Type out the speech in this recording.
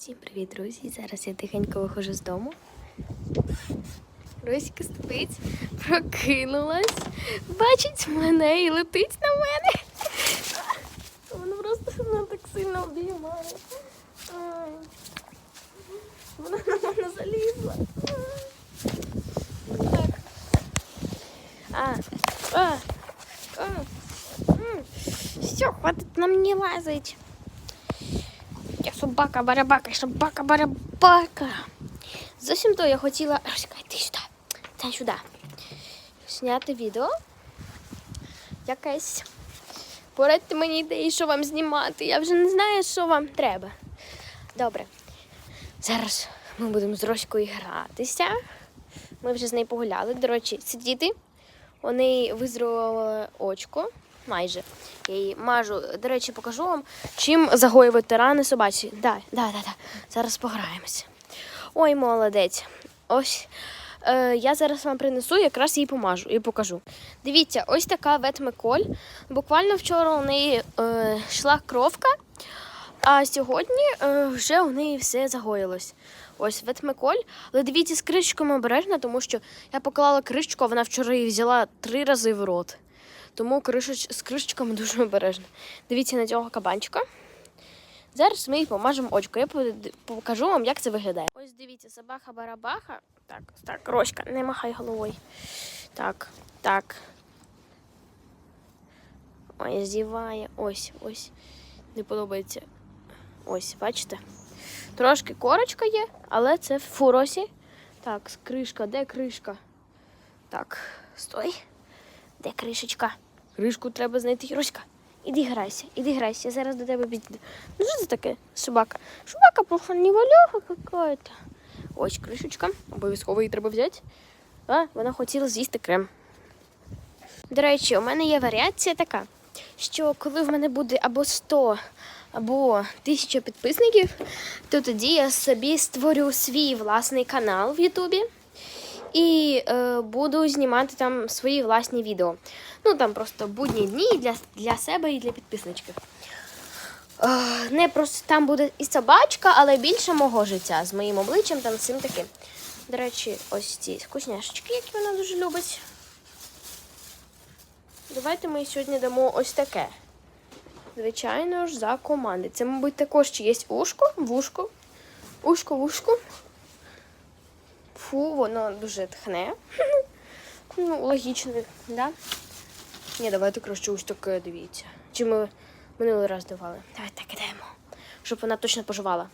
Всім привіт, друзі! Зараз я тихенько виходжу з дому. Росіка спить, прокинулась, бачить мене і летить на мене. Вона просто мене так сильно обіймає. Вона на мене залізла. Так. А, а, а. Все, хватить на мені лазить. Я собака барабака, собака барабака. Зовсім то я хотіла. Роська, йди сюди. Дай сюди. Зняти відео. Якесь. Порадьте мені ідеї, що вам знімати. Я вже не знаю, що вам треба. Добре. Зараз ми будемо з Роською гратися. Ми вже з нею погуляли. До речі, сидіти. Вони визрували очко. Майже. Я її мажу. До речі, покажу вам, чим загоювати рани собачі. Да, да, да, да. Зараз пограємося. Ой, молодець. Ось е, я зараз вам принесу, якраз їй помажу і покажу. Дивіться, ось така ветмеколь. Буквально вчора у неї е, йшла кровка, а сьогодні е, вже у неї все загоїлось. Ось ветмеколь. Але дивіться, з кришечками обережно, тому що я поклала кришечку, а вона вчора її взяла три рази в рот. Тому кришеч... з кришечками дуже обережно. Дивіться на цього кабанчика. Зараз ми їй помажемо очко. Я покажу вам, як це виглядає. Ось дивіться, собака-барабаха. Так, так, Роська, не махай головою. Так, так. Ой, зіває. Ось, ось. Не подобається. Ось, бачите? Трошки корочка є, але це в фуросі. Так, кришка, де кришка? Так, стой. Де кришечка? Кришку треба знайти. Роська, іди грайся, іди грайся, я зараз до тебе підійду. Ну що це таке? Собака. Собака просто какая-то. Ось кришечка. Обов'язково її треба взяти. А, вона хотіла з'їсти крем. До речі, у мене є варіація така, що коли в мене буде або 100, або 1000 підписників, то тоді я собі створю свій власний канал в Ютубі і е, буду знімати там свої власні відео. Ну там просто будні дні для, для себе і для підписничків. Е, не просто там буде і собачка, але більше мого життя з моїм обличчям там всім таким. До речі, ось ці вкусняшечки, які вона дуже любить. Давайте ми сьогодні дамо ось таке. Звичайно ж, за команди. Це, мабуть, також чиєсь ушко, вушко, ушко, вушко. Фу, воно дуже тхне. Ну, логічно, да? Ні, давайте краще ось таке, дивіться. Чи ми минулий раз давали? Давайте так кидаємо. Щоб вона точно поживала.